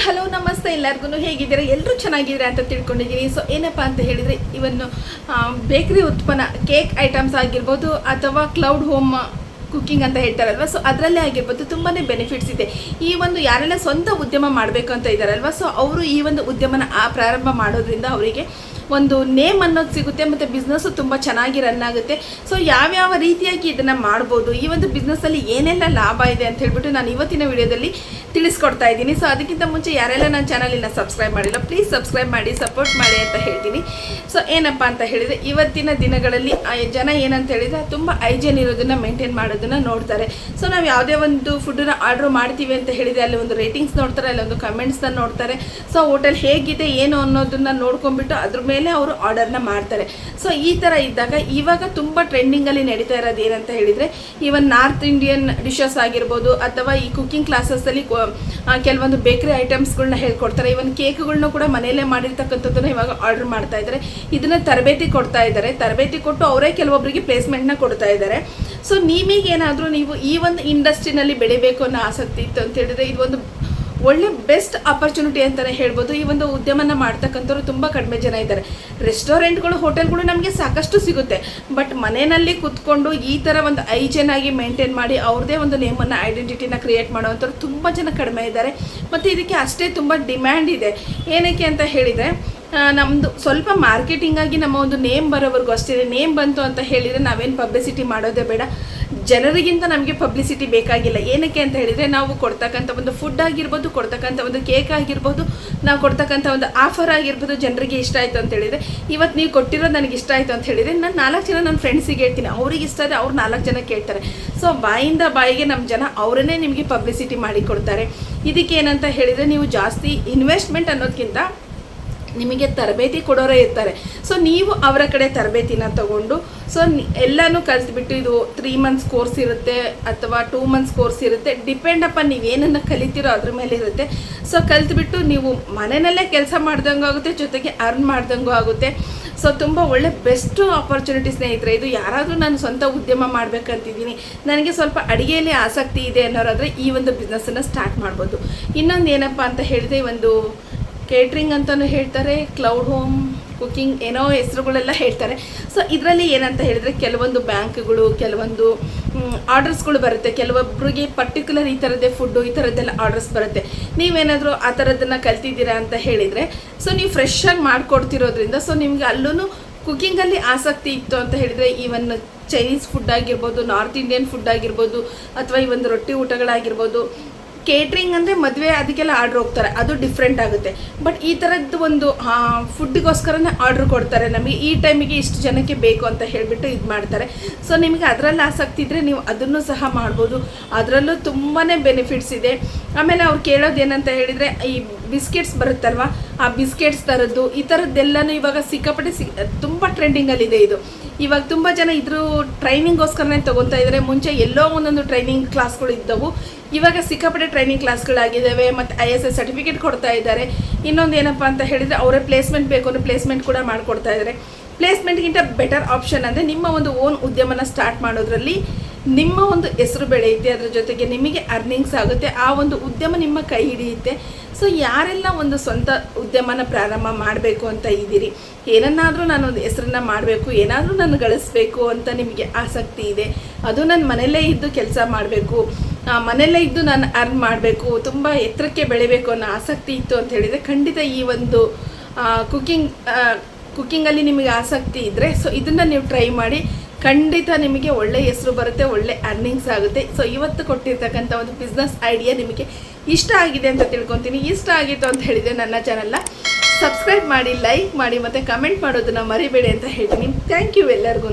Hello, ನಮಸ್ತೆ ಎಲ್ಲರಿಗೂ ಹೇಗಿದ್ದೀರಾ? ಎಲ್ಲರೂ ಚೆನ್ನಾಗಿದ್ದೀರಾ ಅಂತ ತಿಳ್ಕೊಂಡಿದ್ದೀನಿ. ಸೊ ಏನಪ್ಪ ಅಂತ ಹೇಳಿದರೆ, ಇವನ್ನು ಬೇಕ್ರಿ ಉತ್ಪನ್ನ, ಕೇಕ್ ಐಟಮ್ಸ್ ಆಗಿರ್ಬೋದು ಅಥವಾ ಕ್ಲೌಡ್ ಹೋಮ್ ಕುಕ್ಕಿಂಗ್ ಅಂತ ಹೇಳ್ತಾರಲ್ವ? ಸೊ ಅದರಲ್ಲೇ ಆಗಿರ್ಬೋದು ತುಂಬಾ ಬೆನಿಫಿಟ್ಸ್ ಇದೆ. ಈ ಒಂದು ಯಾರೆಲ್ಲ ಸ್ವಂತ ಉದ್ಯಮ ಮಾಡಬೇಕು ಅಂತ ಇದ್ದಾರಲ್ವ ಸೊ ಅವರು ಈ ಒಂದು ಉದ್ಯಮನ, ಆ, ಪ್ರಾರಂಭ ಮಾಡೋದ್ರಿಂದ ಅವರಿಗೆ ಒಂದು ನೇಮ್ ಅನ್ನೋದು ಸಿಗುತ್ತೆ, ಮತ್ತು ಬಿಸ್ನೆಸ್ಸು ತುಂಬ ಚೆನ್ನಾಗಿ ರನ್ ಆಗುತ್ತೆ. ಸೊ ಯಾವ್ಯಾವ ರೀತಿಯಾಗಿ ಇದನ್ನು ಮಾಡ್ಬೋದು? ಈ ಒಂದು ಬಿಸ್ನೆಸ್ಸಲ್ಲಿ ಏನೆಲ್ಲ ಲಾಭ ಇದೆ ಅಂತ ಹೇಳ್ಬಿಟ್ಟು ನಾನು ಇವತ್ತಿನ ವಿಡಿಯೋದಲ್ಲಿ ತಿಳಿಸ್ಕೊಡ್ತಾ ಇದ್ದೀನಿ. ಸೊ ಅದಕ್ಕಿಂತ ಮುಂಚೆ ಯಾರೆಲ್ಲ ನನ್ನ ಚಾನಲಿನ ಸಬ್ಸ್ಕ್ರೈಬ್ ಮಾಡಿಲ್ಲ ಪ್ಲೀಸ್ ಸಬ್ಸ್ಕ್ರೈಬ್ ಮಾಡಿ ಸಪೋರ್ಟ್ ಮಾಡಿ ಅಂತ ಹೇಳ್ತೀನಿ. ಸೊ ಏನಪ್ಪ ಅಂತ ಹೇಳಿದರೆ, ಇವತ್ತಿನ ದಿನಗಳಲ್ಲಿ ಜನ ಏನಂತ ಹೇಳಿದರೆ, ತುಂಬ ಐಜನ್ ಇರೋದನ್ನು ಮೇಂಟೈನ್ ಮಾಡೋದನ್ನು ನೋಡ್ತಾರೆ. ಸೊ ನಾವು ಯಾವುದೇ ಒಂದು ಫುಡ್ಡನ್ನ ಆರ್ಡ್ರ್ ಮಾಡ್ತೀವಿ ಅಂತ ಹೇಳಿದರೆ, ಅಲ್ಲಿ ಒಂದು ರೇಟಿಂಗ್ಸ್ ನೋಡ್ತಾರೆ, ಅಲ್ಲಿ ಒಂದು ಕಮೆಂಟ್ಸ್ನ ನೋಡ್ತಾರೆ. ಸೊ ಹೋಟೆಲ್ ಹೇಗಿದೆ, ಏನು ಅನ್ನೋದನ್ನು ನೋಡ್ಕೊಂಡ್ಬಿಟ್ಟು ಅದ್ರ ಮೇಲೆ ಅವರು ಆರ್ಡರ್ನ ಮಾಡ್ತಾರೆ. ಸೊ ಈ ಥರ ಇದ್ದಾಗ ಇವಾಗ ತುಂಬ ಟ್ರೆಂಡಿಂಗಲ್ಲಿ ನಡೀತಾ ಇರೋದು ಏನಂತ ಹೇಳಿದರೆ ಈವನ್ ನಾರ್ತ್ ಇಂಡಿಯನ್ ಡಿಶಸ್ ಆಗಿರ್ಬೋದು ಅಥವಾ ಈ ಕುಕ್ಕಿಂಗ್ ಕ್ಲಾಸಸ್ಸಲ್ಲಿ ಕೆಲವೊಂದು ಬೇಕರಿ ಐಟಮ್ಸ್ಗಳನ್ನ ಹೇಳ್ಕೊಡ್ತಾರೆ. ಇವನ್ ಕೇಕ್ಗಳನ್ನ ಕೂಡ ಮನೆಯಲ್ಲೇ ಮಾಡಿರ್ತಕ್ಕಂಥದ್ದನ್ನ ಇವಾಗ ಆರ್ಡರ್ ಮಾಡ್ತಾ ಇದ್ದಾರೆ. ಇದನ್ನ ತರಬೇತಿ ಕೊಡ್ತಾ ಇದ್ದಾರೆ. ತರಬೇತಿ ಕೊಟ್ಟು ಅವರೇ ಕೆಲವೊಬ್ಬರಿಗೆ ಪ್ಲೇಸ್ಮೆಂಟ್ನ ಕೊಡ್ತಾ ಇದ್ದಾರೆ. ಸೊ ನಿಮಗೇನಾದರೂ ನೀವು ಈ ಒಂದು ಇಂಡಸ್ಟ್ರಿನಲ್ಲಿ ಬೆಳಿಬೇಕು ಅನ್ನೋ ಆಸಕ್ತಿ ಇತ್ತು ಅಂತ ಹೇಳಿದ್ರೆ, ಇದು ಒಂದು ಒಳ್ಳೆ ಬೆಸ್ಟ್ ಆಪರ್ಚುನಿಟಿ ಅಂತಲೇ ಹೇಳ್ಬೋದು. ಈ ಒಂದು ಉದ್ಯಮನ ಮಾಡ್ತಕ್ಕಂಥವ್ರು ತುಂಬ ಕಡಿಮೆ ಜನ ಇದ್ದಾರೆ. ರೆಸ್ಟೋರೆಂಟ್ಗಳು ಹೋಟೆಲ್ಗಳು ನಮಗೆ ಸಾಕಷ್ಟು ಸಿಗುತ್ತೆ. ಬಟ್ ಮನೆಯಲ್ಲಿ ಕುತ್ಕೊಂಡು ಈ ಥರ ಒಂದು ಐಜನ್ ಆಗಿ ಮೇಂಟೈನ್ ಮಾಡಿ ಅವ್ರದೇ ಒಂದು ನೇಮನ್ನು ಐಡೆಂಟಿಟಿನ ಕ್ರಿಯೇಟ್ ಮಾಡುವಂಥವ್ರು ತುಂಬ ಜನ ಕಡಿಮೆ ಇದ್ದಾರೆ. ಮತ್ತು ಇದಕ್ಕೆ ಅಷ್ಟೇ ತುಂಬ ಡಿಮ್ಯಾಂಡ್ ಇದೆ. ಏನಕ್ಕೆ ಅಂತ ಹೇಳಿದರೆ ನಮ್ಮದು ಸ್ವಲ್ಪ ಮಾರ್ಕೆಟಿಂಗ್ ಆಗಿ ನಮ್ಮ ಒಂದು ನೇಮ್ ಬರೋವರೆಗೂ ಅಷ್ಟೇ. ನೇಮ್ ಬಂತು ಅಂತ ಹೇಳಿದರೆ ನಾವೇನು ಪಬ್ಲಿಸಿಟಿ ಮಾಡೋದೇ ಬೇಡ. ಜನರಿಗಿಂತ ನಮಗೆ ಪಬ್ಲಿಸಿಟಿ ಬೇಕಾಗಿಲ್ಲ. ಏನಕ್ಕೆ ಅಂತ ಹೇಳಿದರೆ ನಾವು ಕೊಡ್ತಕ್ಕಂಥ ಒಂದು ಫುಡ್ ಆಗಿರ್ಬೋದು, ಕೊಡ್ತಕ್ಕಂಥ ಒಂದು ಕೇಕ್ ಆಗಿರ್ಬೋದು, ನಾವು ಕೊಡ್ತಕ್ಕಂಥ ಒಂದು ಆಫರ್ ಆಗಿರ್ಬೋದು ಜನರಿಗೆ ಇಷ್ಟ ಆಯಿತು ಅಂತ ಹೇಳಿದರೆ ಇವತ್ತು ನೀವು ಕೊಟ್ಟಿರೋದು ನನಗೆ ಇಷ್ಟ ಆಯಿತು ಅಂತ ಹೇಳಿದರೆ ನಾನು ನಾಲ್ಕು ಜನ ನನ್ನ ಫ್ರೆಂಡ್ಸಿಗೆ ಹೇಳ್ತೀನಿ. ಅವ್ರಿಗೆ ಇಷ್ಟ ಆದರೆ ಅವ್ರು ನಾಲ್ಕು ಜನ ಕೇಳ್ತಾರೆ. ಸೊ ಬಾಯಿಂದ ಬಾಯಿಗೆ ನಮ್ಮ ಜನ ಅವರನ್ನೇ ನಿಮಗೆ ಪಬ್ಲಿಸಿಟಿ ಮಾಡಿ ಕೊಡ್ತಾರೆ ಇದಕ್ಕೆ ಏನಂತ ಹೇಳಿದರೆ ನೀವು ಜಾಸ್ತಿ ಇನ್ವೆಸ್ಟ್ಮೆಂಟ್ ಅನ್ನೋದಕ್ಕಿಂತ ನಿಮಗೆ ತರಬೇತಿ ಕೊಡೋರೇ ಇರ್ತಾರೆ. ಸೊ ನೀವು ಅವರ ಕಡೆ ತರಬೇತಿನ ತಗೊಂಡು ಸೊ ಎಲ್ಲನೂ ಕಲಿತ್ಬಿಟ್ಟು ಇದು ತ್ರೀ ಮಂತ್ಸ್ ಕೋರ್ಸ್ ಇರುತ್ತೆ ಅಥವಾ ಟೂ ಮಂತ್ಸ್ ಕೋರ್ಸ್ ಇರುತ್ತೆ. ಡಿಪೆಂಡ್ ಅಪ್ಪ ನೀವೇನನ್ನು ಕಲಿತೀರೋ ಅದ್ರ ಮೇಲೆ ಇರುತ್ತೆ. ಸೊ ಕಲಿತ್ಬಿಟ್ಟು ನೀವು ಮನೆಯಲ್ಲೇ ಕೆಲಸ ಮಾಡ್ದಂಗೂ ಆಗುತ್ತೆ, ಜೊತೆಗೆ ಅರ್ನ್ ಮಾಡ್ದಂಗೂ ಆಗುತ್ತೆ. ಸೊ ತುಂಬ ಒಳ್ಳೆ ಬೆಸ್ಟ್ ಆಪರ್ಚುನಿಟಿ ಸ್ನೇಹಿತರೆ, ಇದು ಯಾರಾದರೂ ನಾನು ಸ್ವಂತ ಉದ್ಯಮ ಮಾಡಬೇಕಂತಿದ್ದೀನಿ. ನನಗೆ ಸ್ವಲ್ಪ ಅಡುಗೆಯಲ್ಲಿ ಆಸಕ್ತಿ ಇದೆ ಅನ್ನೋರಾದರೆ ಈ ಒಂದು ಬಿಸ್ನೆಸ್ಸನ್ನು ಸ್ಟಾರ್ಟ್ ಮಾಡ್ಬೋದು. ಇನ್ನೊಂದು ಏನಪ್ಪ ಅಂತ ಹೇಳಿದೆ ಒಂದು ಕೇಟ್ರಿಂಗ್ ಅಂತಲೂ ಹೇಳ್ತಾರೆ ಕ್ಲೌಡ್ ಹೋಮ್ ಕುಕ್ಕಿಂಗ್ ಏನೋ ಹೆಸರುಗಳೆಲ್ಲ ಹೇಳ್ತಾರೆ. ಸೊ ಇದರಲ್ಲಿ ಏನಂತ ಹೇಳಿದರೆ ಕೆಲವೊಂದು ಬ್ಯಾಂಕ್ಗಳು, ಕೆಲವೊಂದು ಆರ್ಡರ್ಸ್ಗಳು ಬರುತ್ತೆ. ಕೆಲವೊಬ್ಬರಿಗೆ ಪರ್ಟಿಕ್ಯುಲರ್ ಈ ಥರದ್ದೇ ಫುಡ್ಡು ಈ ಥರದ್ದೆಲ್ಲ ಆರ್ಡರ್ಸ್ ಬರುತ್ತೆ. ನೀವೇನಾದರೂ ಆ ಥರದ್ದನ್ನು ಕಲ್ತಿದ್ದೀರಾ ಅಂತ ಹೇಳಿದರೆ ಸೊ ನೀವು ಫ್ರೆಶ್ ಆಗಿ ಮಾಡಿಕೊಡ್ತಿರೋದ್ರಿಂದ ಸೊ ನಿಮಗೆ ಅಲ್ಲೂ ಕುಕ್ಕಿಂಗಲ್ಲಿ ಆಸಕ್ತಿ ಇತ್ತು ಅಂತ ಹೇಳಿದರೆ ಈವನ್ ಚೈನೀಸ್ ಫುಡ್ ಆಗಿರ್ಬೋದು ನಾರ್ತ್ ಇಂಡಿಯನ್ ಫುಡ್ ಆಗಿರ್ಬೋದು, ಅಥವಾ ಈ ಒಂದು ರೊಟ್ಟಿ ಊಟಗಳಾಗಿರ್ಬೋದು ಕೇಟ್ರಿಂಗ್ ಅಂದರೆ ಮದುವೆ ಅದಕ್ಕೆಲ್ಲ ಆರ್ಡ್ರ್ ಹೋಗ್ತಾರೆ. ಅದು ಡಿಫ್ರೆಂಟ್ ಆಗುತ್ತೆ. ಬಟ್ ಈ ಥರದ್ದು ಒಂದು ಫುಡ್ಗೋಸ್ಕರನೇ ಆರ್ಡ್ರ್ ಕೊಡ್ತಾರೆ ನಮಗೆ. ಈ ಟೈಮಿಗೆ ಇಷ್ಟು ಜನಕ್ಕೆ ಬೇಕು ಅಂತ ಹೇಳಿಬಿಟ್ಟು ಇದು ಮಾಡ್ತಾರೆ. ಸೊ ನಿಮಗೆ ಅದರಲ್ಲಿ ಆಸಕ್ತಿ ಇದ್ದರೆ ನೀವು ಅದನ್ನು ಸಹ ಮಾಡ್ಬೋದು. ಅದರಲ್ಲೂ ತುಂಬಾ ಬೆನಿಫಿಟ್ಸ್ ಇದೆ. ಆಮೇಲೆ ಅವ್ರು ಕೇಳೋದು ಏನಂತ ಹೇಳಿದರೆ, ಈ ಬಿಸ್ಕೆಟ್ಸ್ ಬರುತ್ತಲ್ವ, ಆ ಬಿಸ್ಕೆಟ್ಸ್ ಥರದ್ದು ಈ ಥರದ್ದೆಲ್ಲನೂ ಇವಾಗ ಸಿಕ್ಕಾಪಟ್ಟೆ ಸಿ ತುಂಬ ಟ್ರೆಂಡಿಂಗಲ್ಲಿದೆ ಇದು. ಇವಾಗ ತುಂಬ ಜನ ಇದ್ರ ಟ್ರೈನಿಂಗ್ಗೋಸ್ಕರನೇ ತೊಗೊತಾ ಇದ್ದಾರೆ ಮುಂಚೆ ಎಲ್ಲೋ ಒಂದೊಂದು ಟ್ರೈನಿಂಗ್ ಕ್ಲಾಸ್ಗಳು ಇದ್ದವು. ಇವಾಗ ಸಿಕ್ಕಾಪಟ್ಟೆ ಟ್ರೈನಿಂಗ್ ಕ್ಲಾಸ್ಗಳಾಗಿದ್ದಾವೆ ಮತ್ತು ಐ ಎಸ್ ಎಸ್ ಸರ್ಟಿಫಿಕೇಟ್ ಕೊಡ್ತಾ ಇದ್ದಾರೆ ಇನ್ನೊಂದು ಏನಪ್ಪ ಅಂತ ಹೇಳಿದರೆ, ಅವರೇ ಪ್ಲೇಸ್ಮೆಂಟ್ ಬೇಕು ಅನ್ನೋ ಪ್ಲೇಸ್ಮೆಂಟ್ ಕೂಡ ಮಾಡಿಕೊಡ್ತಾ ಇದ್ದಾರೆ ಪ್ಲೇಸ್ಮೆಂಟ್ಗಿಂತ ಬೆಟರ್ ಆಪ್ಷನ್ ಅಂದರೆ, ನಿಮ್ಮ ಒಂದು ಓನ್ ಉದ್ಯಮನ ಸ್ಟಾರ್ಟ್ ಮಾಡೋದ್ರಲ್ಲಿ ನಿಮ್ಮ ಒಂದು ಹೆಸರು ಬೆಳೆಯುತ್ತೆ, ಅದರ ಜೊತೆಗೆ ನಿಮಗೆ ಅರ್ನಿಂಗ್ಸ್ ಆಗುತ್ತೆ, ಆ ಒಂದು ಉದ್ಯಮ ನಿಮ್ಮ ಕೈ ಹಿಡಿಯುತ್ತೆ. ಸೊ ಯಾರೆಲ್ಲ ಒಂದು ಸ್ವಂತ ಉದ್ಯಮನ ಪ್ರಾರಂಭ ಮಾಡಬೇಕು ಅಂತ ಇದ್ದೀರಿ? ಏನನ್ನಾದರೂ ನಾನು ಒಂದು ಹೆಸರನ್ನ ಮಾಡಬೇಕು, ಏನಾದರೂ ನಾನು ಗಳಿಸ್ಬೇಕು ಅಂತ ನಿಮಗೆ ಆಸಕ್ತಿ ಇದೆ. ಅದು ನನ್ನ ಮನೆಯಲ್ಲೇ ಇದ್ದು ಕೆಲಸ ಮಾಡಬೇಕು ಮನೆಯಲ್ಲೇ ಇದ್ದು ನಾನು ಅರ್ನ್ ಮಾಡಬೇಕು, ತುಂಬ ಎತ್ತರಕ್ಕೆ ಬೆಳಿಬೇಕು ಅನ್ನೋ ಆಸಕ್ತಿ ಇತ್ತು ಅಂತ ಹೇಳಿದರೆ ಖಂಡಿತ ಈ ಒಂದು ಕುಕ್ಕಿಂಗ್ ಕುಕ್ಕಿಂಗಲ್ಲಿ ನಿಮಗೆ ಆಸಕ್ತಿ ಇದ್ದರೆ ಸೊ ಇದನ್ನು ನೀವು ಟ್ರೈ ಮಾಡಿ, ಖಂಡಿತ ನಿಮಗೆ ಒಳ್ಳೆ ಹೆಸರು ಬರುತ್ತೆ, ಒಳ್ಳೆ ಅರ್ನಿಂಗ್ಸ್ ಆಗುತ್ತೆ. ಸೊ ಇವತ್ತು ಕೊಟ್ಟಿರ್ತಕ್ಕಂಥ ಒಂದು ಬಿಸ್ನೆಸ್ ಐಡಿಯಾ ನಿಮಗೆ ಇಷ್ಟ ಆಗಿದೆ ಅಂತ ತಿಳ್ಕೊತೀನಿ. ಇಷ್ಟ ಆಗಿತ್ತು ಅಂತ ಹೇಳಿದೆ ನನ್ನ ಚಾನಲ್ನ ಸಬ್ಸ್ಕ್ರೈಬ್ ಮಾಡಿ ಲೈಕ್ ಮಾಡಿ ಮತ್ತು ಕಮೆಂಟ್ ಮಾಡೋದನ್ನು ಮರಿಬೇಡಿ ಅಂತ ಹೇಳ್ತೀನಿ. ಥ್ಯಾಂಕ್ ಯು ಎಲ್ಲರಿಗೂ